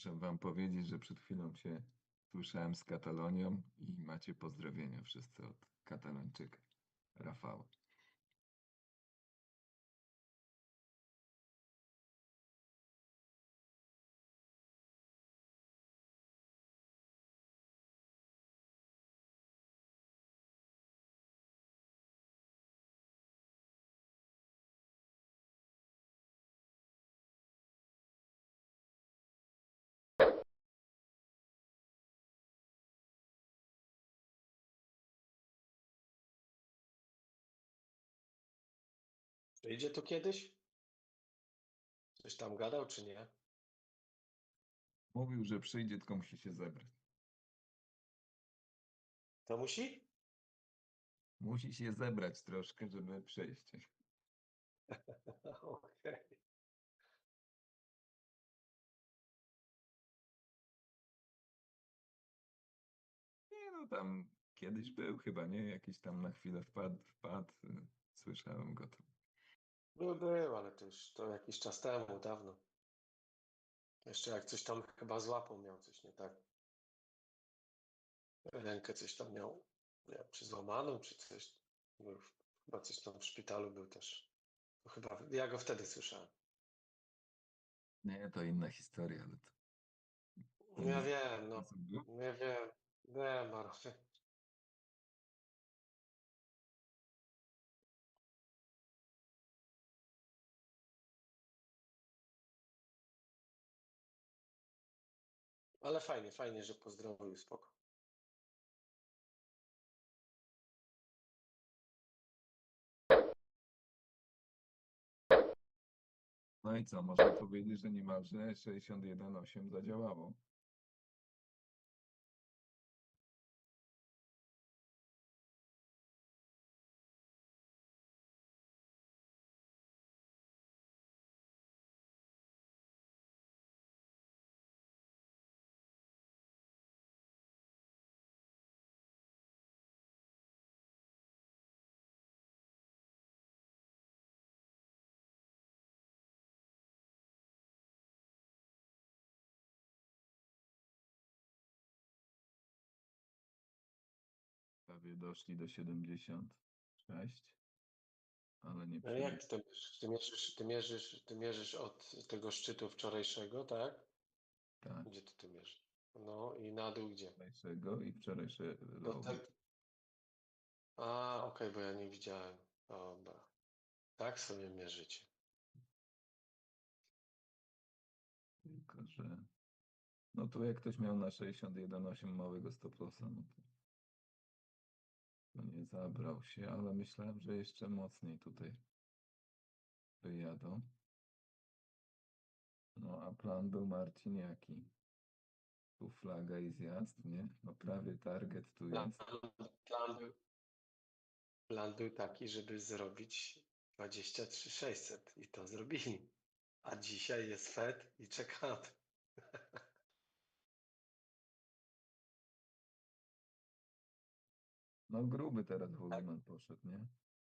Muszę wam powiedzieć, że przed chwilą się słyszałem z Katalonią i macie pozdrowienia wszyscy od Katalończyka, Rafała. Przyjdzie tu kiedyś? Coś tam gadał, czy nie? Mówił, że przyjdzie, tylko musi się zebrać. To musi? Musi się zebrać troszkę, żeby przyjść. Okej. Nie no, tam kiedyś był chyba, nie? Jakiś tam na chwilę wpadł, wpadł. Słyszałem go tam. Był, był, ale to już to jakiś czas temu, dawno. Jeszcze jak coś tam chyba złapał, miał coś nie tak. Rękę coś tam miał, nie wiem, czy złamaną, czy coś. Był, w- chyba coś tam w szpitalu był też. To chyba, ja go wtedy słyszałem. Nie, to inna historia, ale to... Ja wiem, no. Nie wiem. Wiem, Marcin. Ale fajnie, fajnie, że pozdrowił, spoko. No i co, można powiedzieć, że niemalże 61.8 zadziałało. Prawie doszli do 76, ale nie No jak ty? Ty mierzysz, ty mierzysz, ty mierzysz od tego szczytu wczorajszego, tak? Tak, Gdzie ty tu mierzysz? No i na dół gdzie? wczorajszego i wczorajsze Do lowy. te... A, okej, bo ja nie widziałem. Dobra. Tak sobie mierzycie. Tylko, że no tu jak ktoś miał na 61.8 małego stoplosa, no to, to nie zabrał się, ale myślałem, że jeszcze mocniej tutaj wyjadą. No a plan był Marcin jaki? Tu flaga i zjazd, nie? No prawie target tu Plan, jest. plan, był, plan był taki, żeby zrobić 23600 i to zrobili. A dzisiaj jest Fed i czekamy. No gruby teraz wolumen poszedł, nie?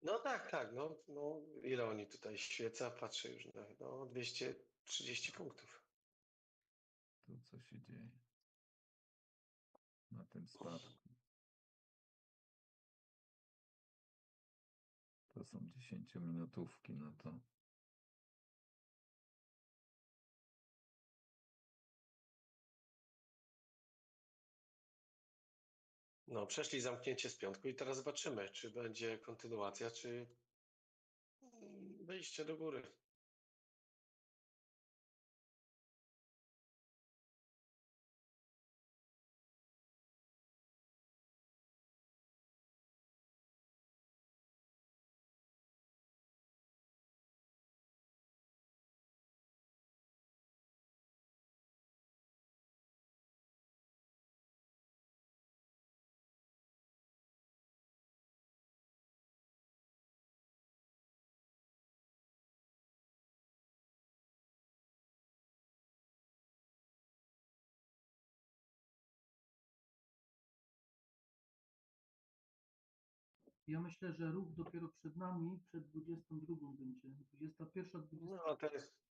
No tak, tak. No, no ile oni tutaj świeca? Patrzę już na no, 230 punktów. Tu co się dzieje? Na tym spadku. To są 10-minutówki, no to No, przeszli zamknięcie z piątku i teraz zobaczymy, czy będzie kontynuacja, czy wyjście do góry. Ja myślę, że ruch dopiero przed nami, przed 22 będzie. 21, 20. No, to jest.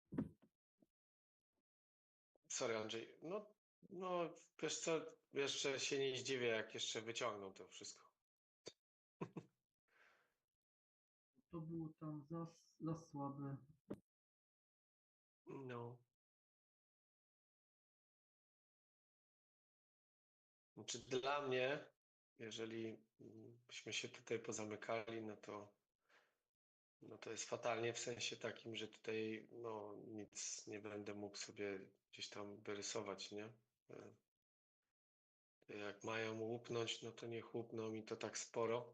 sorry Andrzej, no, no wiesz co, jeszcze się nie zdziwię, jak jeszcze wyciągną to wszystko. To było tam za, za słabe. No. Znaczy dla mnie, jeżeli mm, byśmy się tutaj pozamykali, no to no to jest fatalnie w sensie takim, że tutaj no nic nie będę mógł sobie gdzieś tam wyrysować, nie? E, Jak mają łupnąć, no to niech łupną i to tak sporo.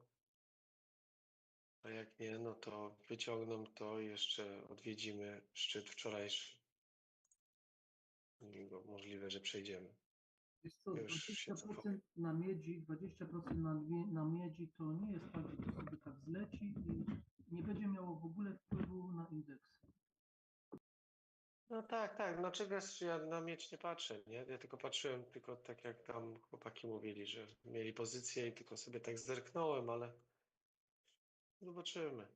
A jak nie, no to wyciągną to i jeszcze odwiedzimy szczyt wczorajszy. Go możliwe, że przejdziemy. Wiesz co, Już się 20% na miedzi, 20% na, na miedzi to nie jest tak, że to sobie tak zleci i nie będzie miało w ogóle wpływu na indeks. No tak, tak. No czegoś ja na miecz nie patrzę, nie? Ja tylko patrzyłem, tylko tak jak tam chłopaki mówili, że mieli pozycję i tylko sobie tak zerknąłem, ale zobaczymy.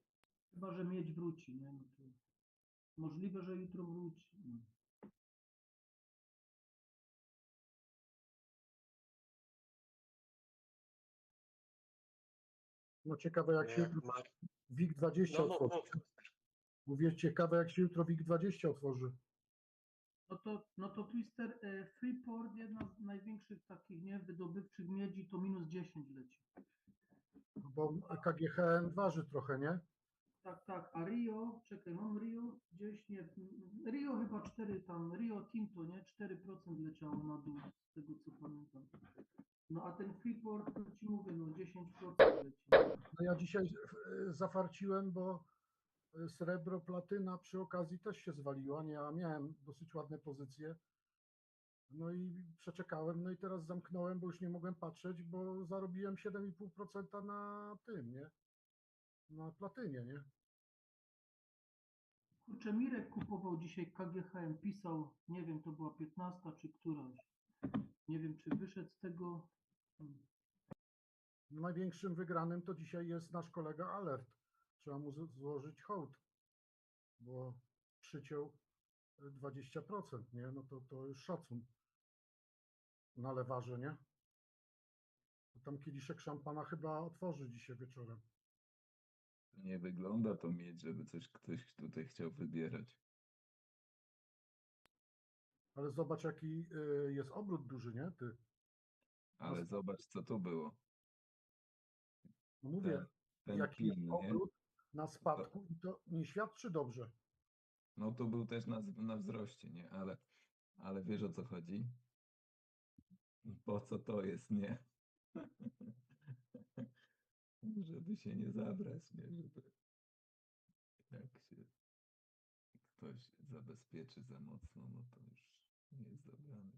Chyba, że miedź wróci, nie? No to możliwe, że jutro wróci. No. No ciekawe jak się Jak jutro ma... WIG20 No, no, otworzy. mów. Mówię ciekawe jak się jutro WIG20 otworzy. No to, no to Twister e, Freeport, jedna z największych takich nie, wydobywczych miedzi, to minus 10 leci. Bo KGHM waży trochę, nie? Tak, tak, a Rio, czekaj, mam Rio gdzieś, nie, Rio chyba 4 tam, Rio Tinto, nie, 4% leciało na dół, z tego co pamiętam. No a ten Freeport, to ci mówię, no 10% leci. No ja dzisiaj e, zafarciłem, bo e, srebro, platyna przy okazji też się zwaliła. Nie, ja miałem dosyć ładne pozycje. No i przeczekałem, no i teraz zamknąłem, bo już nie mogłem patrzeć, bo zarobiłem 7,5% na tym, nie? Na platynie, nie? Kurczę, Mirek kupował dzisiaj KGHM, pisał, nie wiem, to była 15 czy któraś. Nie wiem, czy wyszedł z tego. Największym wygranym to dzisiaj jest nasz kolega Alert. Trzeba mu z- złożyć hołd, bo przyciął e, 20%, nie? No to, to już szacun na lewarze, nie? Tam kieliszek szampana chyba otworzy dzisiaj wieczorem. Nie wygląda to mieć, żeby coś ktoś tutaj chciał wybierać. Ale zobacz, jaki y, jest obrót duży, nie? Ty. Ale zobacz, co tu było. No mówię, Ten, ten jaki jest pin, nie? obrót na spadku i to nie świadczy dobrze. No to był też na, na wzroście, nie? Ale, ale wiesz o co chodzi? Po co to jest, nie? Żeby się nie zabrać, nie? Żeby jak się ktoś zabezpieczy za mocno, no to już nie jest dobrany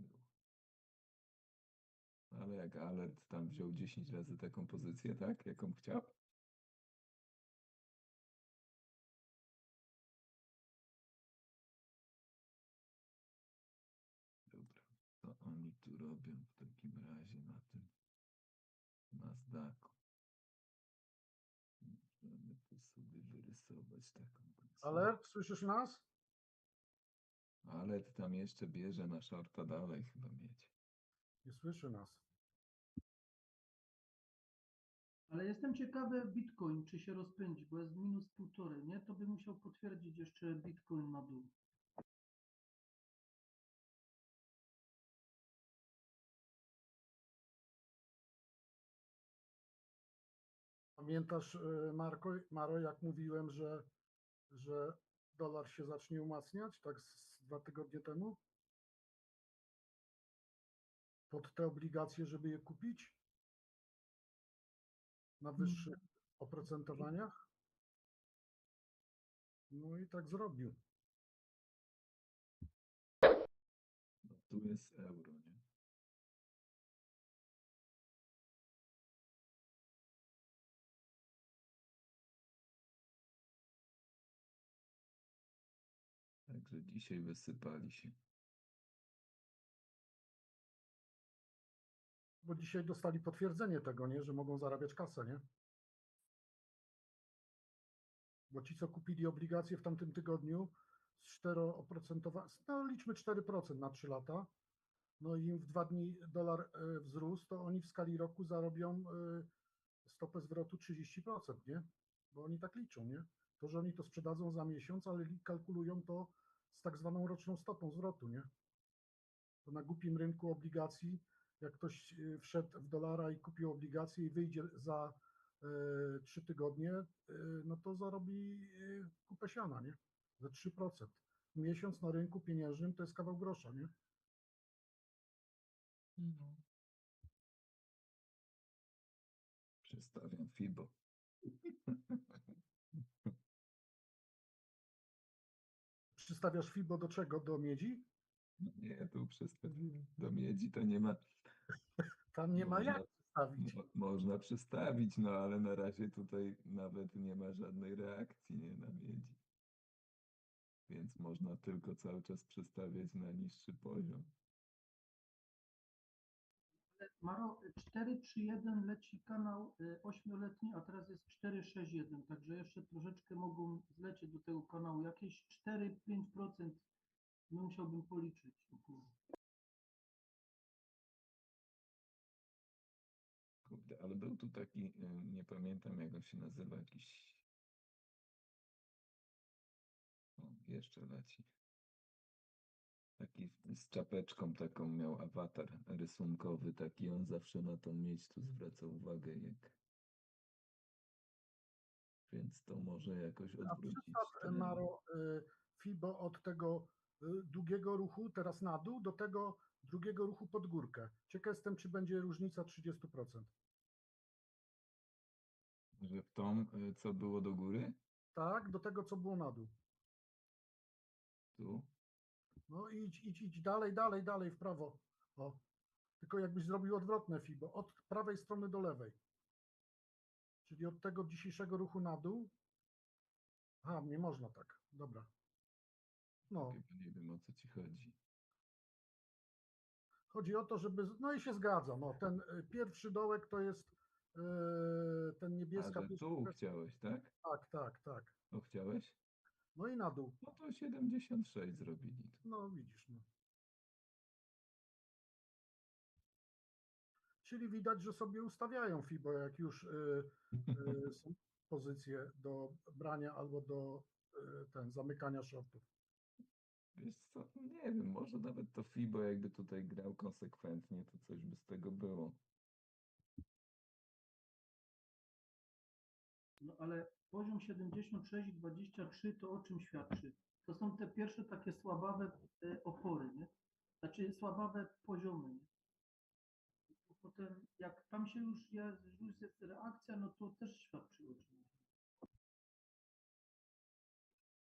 ruch. Ale jak alert tam wziął 10 razy taką pozycję, tak? Jaką chciał? Dobra, co oni tu robią w takim razie na tym Nasdaqu? Możemy tu sobie wyrysować taką. Alert, słyszysz nas? Ale tam jeszcze bierze na shorta dalej chyba mieć. Nie słyszy nas. Ale jestem ciekawy Bitcoin, czy się rozpędzi, bo jest minus półtorej, nie? To by musiał potwierdzić jeszcze Bitcoin na dół. Pamiętasz, y, Marko, Maro, jak mówiłem, że, że dolar się zacznie umacniać, tak z, z dwa tygodnie temu? Pod te obligacje, żeby je kupić? Na wyższych oprocentowaniach? No i tak zrobił. Tu jest euro, Także dzisiaj wysypali się. Bo dzisiaj dostali potwierdzenie tego, nie? Że mogą zarabiać kasę, nie? Bo ci, co kupili obligacje w tamtym tygodniu, z 4%, no liczmy 4% na 3 lata, no i im w dwa dni dolar e, wzrósł, to oni w skali roku zarobią e, stopę zwrotu 30%, nie? Bo oni tak liczą, nie? To, że oni to sprzedadzą za miesiąc, ale kalkulują to z tak zwaną roczną stopą zwrotu, nie? To na głupim rynku obligacji, jak ktoś e, wszedł w dolara i kupił obligacje i wyjdzie za e, trzy tygodnie, e, no to zarobi e, kupę siana, nie? Za 3%. Miesiąc na rynku pieniężnym to jest kawał grosza, nie? Przestawiam FIBO. Przystawiasz FIBO do czego? Do miedzi? No Nie, tu przestawiłem. Do miedzi to nie ma. Tam nie ma Można- jak przystawić. Mo- Można przystawić, no ale na razie tutaj nawet nie ma żadnej reakcji nie na miedzi. Więc można tylko cały czas przestawiać na niższy poziom. Maro, 431 leci kanał y, ośmioletni, a teraz jest 461, także jeszcze troszeczkę mogą zlecieć do tego kanału. Jakieś 4-5% no musiałbym policzyć. Kurde, ale był tu taki, y, nie pamiętam jak on się nazywa, jakiś. O, jeszcze leci. Taki z czapeczką taką miał awatar rysunkowy, taki on zawsze na tą miedź tu zwraca uwagę, jak. Więc to może jakoś odwrócić. trend. Maro, y, FIBO od tego y, długiego ruchu teraz na dół do tego drugiego ruchu pod górkę. Ciekaw jestem, czy będzie różnica 30%. Że w tą, y, co było do góry, Tak, do tego, co było na dół. tu. No idź, idź, idź dalej, dalej, dalej w prawo. O. Tylko jakbyś zrobił odwrotne FIBO, od prawej strony do lewej. Czyli od tego dzisiejszego ruchu na dół. Aha, nie można tak. Dobra. No, Chyba nie wiem o co ci chodzi. chodzi o to, żeby. No i się zgadza. No, ten y, pierwszy dołek to jest y, ten A niebieska. że pierwsza tu chciałeś, tak? Tak, tak, tak. To chciałeś? No i na dół. No to 76 zrobili. No widzisz, no. Czyli widać, że sobie ustawiają FIBO, jak już y, y, są pozycje do brania albo do y, ten, zamykania shortów. Wiesz co, nie wiem, może nawet to FIBO jakby tutaj grał konsekwentnie, to coś by z tego było. No ale poziom 76 i 23 to o czym świadczy? To są te pierwsze takie słabawe y, opory, nie? Znaczy słabawe poziomy, nie? Potem jak tam się już jest, już jest reakcja, no to też świadczy o czymś.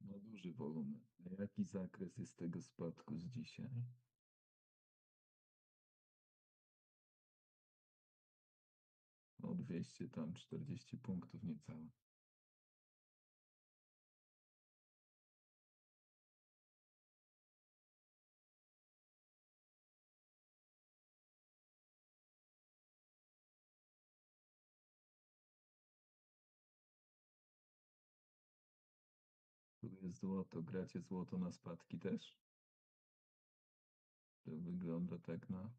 No duży wolumen. A jaki zakres jest tego spadku z dzisiaj? O 200 tam 40 punktów niecałe. Złoto. Gracie złoto na spadki też? To wygląda tak na.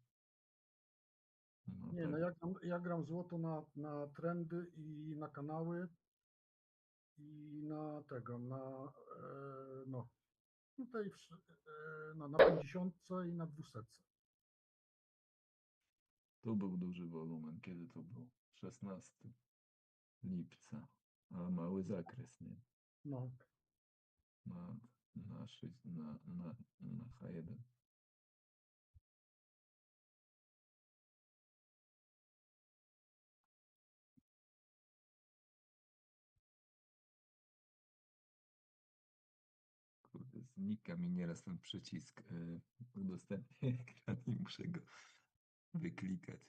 No Nie, tak. no ja gram, ja gram złoto na, na trendy i na kanały i na tego, na e, no, tutaj w, e, no, na 50 i na 200. Tu był duży wolumen. Kiedy to było? 16 lipca. A mały zakres, nie? No, Na, na, sześć- na, na, na H1. Kurde, znika mi nieraz ten przycisk y, udostępnię ekran i muszę go wyklikać.